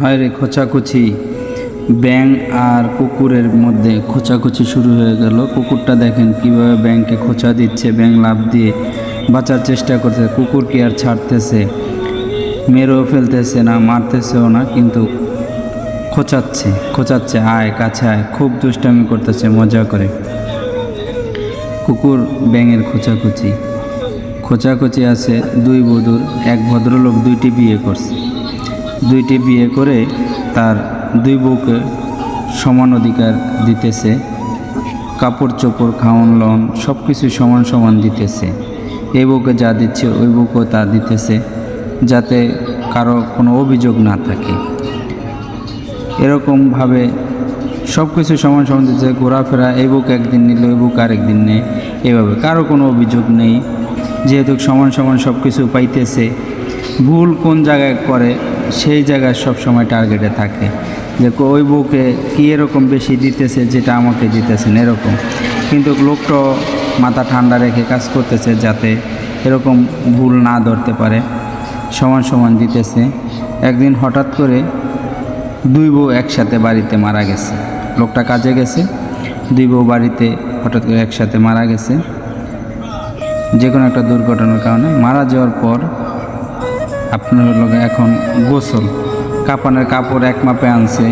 হায় রে খোঁচাখুচি। ব্যাং আর কুকুরের মধ্যে খোঁচাখুচি শুরু হয়ে গেল। কুকুরটা দেখেন কীভাবে ব্যাংকে খোঁচা দিচ্ছে ব্যাং লাভ দিয়ে বাঁচার চেষ্টা করছে কুকুর কি আর ছাড়তেছে, মেরেও ফেলতেছে না, মারতেছেও না, কিন্তু খোঁচাচ্ছে খোঁচাচ্ছে, আয়, কাছে আয়, খুব দুষ্টামি করতেছে, মজা করে। কুকুর ব্যাঙের খোঁচাখুচি। খোঁচাখুচি আছে দুই বধূর, এক ভদ্রলোক দুইটি বিয়ে করছে। দুইটি বিয়ে করে তার দুই বউকে সমান অধিকার দিতেছে। কাপড় চোপড় খাওয়ান লন সব কিছু সমান সমান দিতেছে। এই বউকে যা দিচ্ছে, ওই বউকেও তা দিতেছে, যাতে কারও কোনো অভিযোগ না থাকে। এরকমভাবে সব কিছু সমান সমান দিচ্ছে ঘোরাফেরা, এই বুক একদিন নিল, এই বুক আরেকদিন নেই এভাবে কারও কোনো অভিযোগ নেই, যেহেতু সমান সমান সব কিছু পাইতেছে ভুল কোন জায়গায় করে, সেই জায়গায় সব সময় টার্গেটে থাকে। যে ওই বউকে কী এরকম বেশি দিতেছে, যেটা আমাকে দিতেছেন এরকম। কিন্তু লোকটা মাথা ঠান্ডা রেখে কাজ করতেছে যাতে এরকম ভুল না ধরতে পারে। সমান সমান দিতেছে। একদিন হঠাৎ করে দুই বউ একসাথে বাড়িতে মারা গেছে। লোকটা কাজে গেছে, দুই বউ বাড়িতে হঠাৎ করে একসাথে মারা গেছে। যে কোনো একটা দুর্ঘটনার কারণে মারা যাওয়ার পর আপনার হলো এখন গোসল। কাপানের কাপড় এক মাপে আনছে।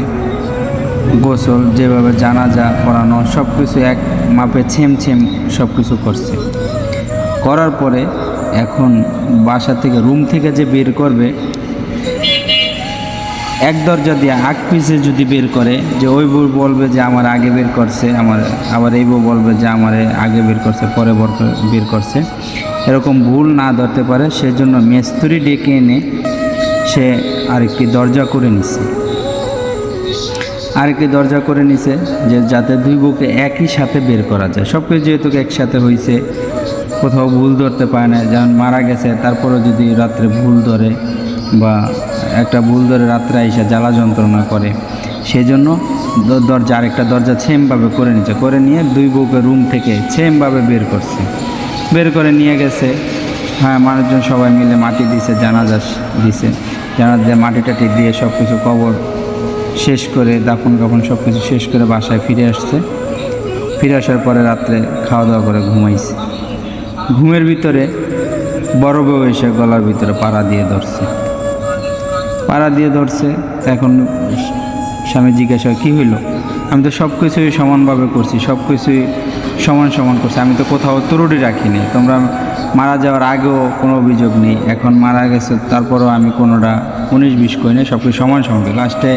গোসল যেভাবে জানাজা করানো সব কিছু এক মাপে ছেম ছেম সব কিছু করছে। করার পরে এখন বাসা থেকে রুম থেকে যে বের করবে, এক দরজা দিয়ে আগ পিছে যদি বের করে, যে ওই বউ বলবে যে আমার আগে বের করছে, আমার আবার এই বউ বলবে যে আমার আগে বের করছে, পরে বের করছে। এরকম ভুল না ধরতে পারে, সেজন্য মেস্তুরি ডেকে এনে সে আরেকটি দরজা করে নিছে। আরেকটি দরজা করে নিছে, যে যাতে দুই বউকে একই সাথে বের করা যায়। সব কিছু যেহেতু একসাথে হয়েছে কোথাও ভুল ধরতে পারে না। যেমন মারা গেছে, তারপরেও যদি রাত্রে ভুল ধরে বা একটা ভুল ধরে রাত্রে এসে জ্বালা যন্ত্রণা করে সেই জন্য দরজা, আরেকটা দরজা সেমভাবে করে নিচ্ছে করে নিয়ে দুই বউকে রুম থেকে সেমভাবে বের করছে। বের করে নিয়ে গেছে। হ্যাঁ মানুষজন সবাই মিলে মাটি দিছে, জানাজা দিছে। জানাজা মাটি টাটি দিয়ে সব কিছু কবর শেষ করে, দাফন কাফন সব কিছু শেষ করে বাসায় ফিরে আসছে। ফিরে আসার পরে রাত্রে খাওয়া দাওয়া করে ঘুমাইছে। ঘুমের ভিতরে বড় বউ এসে গলার ভিতরে পাড়া দিয়ে ধরছে। পাড়া দিয়ে ধরছে, এখন স্বামী জিজ্ঞাসা কী হইল? আমি তো সব কিছুই সমানভাবে করছি সব কিছুই সমান সমান করছি। আমি তো কোথাও তরুটি রাখিনি। তোমরা মারা যাওয়ার আগেও কোনো অভিযোগ নেই। এখন মারা গেছে, তারপরেও আমি কোনোটা উনিশ বিশ করি না সব কিছু সমান সমান লাস্টে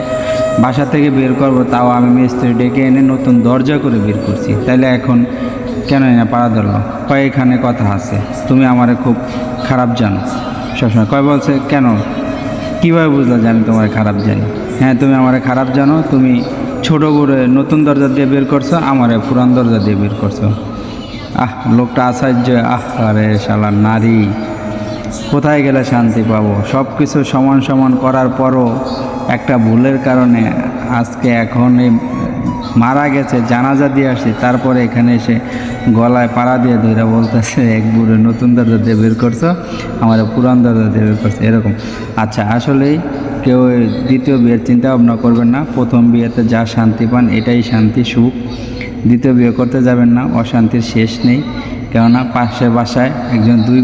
বাসা থেকে বের করব, তাও আমি মিস্ত্রি ডেকে এনে নতুন দরজা করে বের করছি। তাইলে এখন কেন না পাড়া ধরলো কয় এখানে কথা আছে? তুমি আমারে খুব খারাপ জানো। সবসময় কয় বলছে, কেন কীভাবে বুঝলা যে আমি তোমার খারাপ জানি? হ্যাঁ তুমি আমার খারাপ জানো, তুমি ছোট করে নতুন দরজা দিয়ে বের করছ, আমার পুরান দরজা দিয়ে বের করছ। আহ, লোকটা আশ্চর্য, আহ, আরে শালা নারী। কোথায় গেলে শান্তি পাবো? সব কিছু সমান সমান করার পরও একটা ভুলের কারণে আজকে এখন এই মারা গেছে, জানাজা দিয়ে আসছি তারপরে এখানে এসে গলায় পাড়া দিয়ে ধরে বলতেছে, এক বুড়ো নতুন দরজা দিয়ে বের করছ, আমার পুরান দরজা দিয়ে বের করছে। এরকম। আচ্ছা আসলেই কেউ দ্বিতীয় বিয়ের চিন্তা ভাবনা করবেন না। প্রথম বিয়েতে যা শান্তি পান, এটাই শান্তি, সুখ। দ্বিতীয় বিয়ে করতে যাবেন না, অশান্তির শেষ নেই। কেননা পাশে বাসায় একজন দুই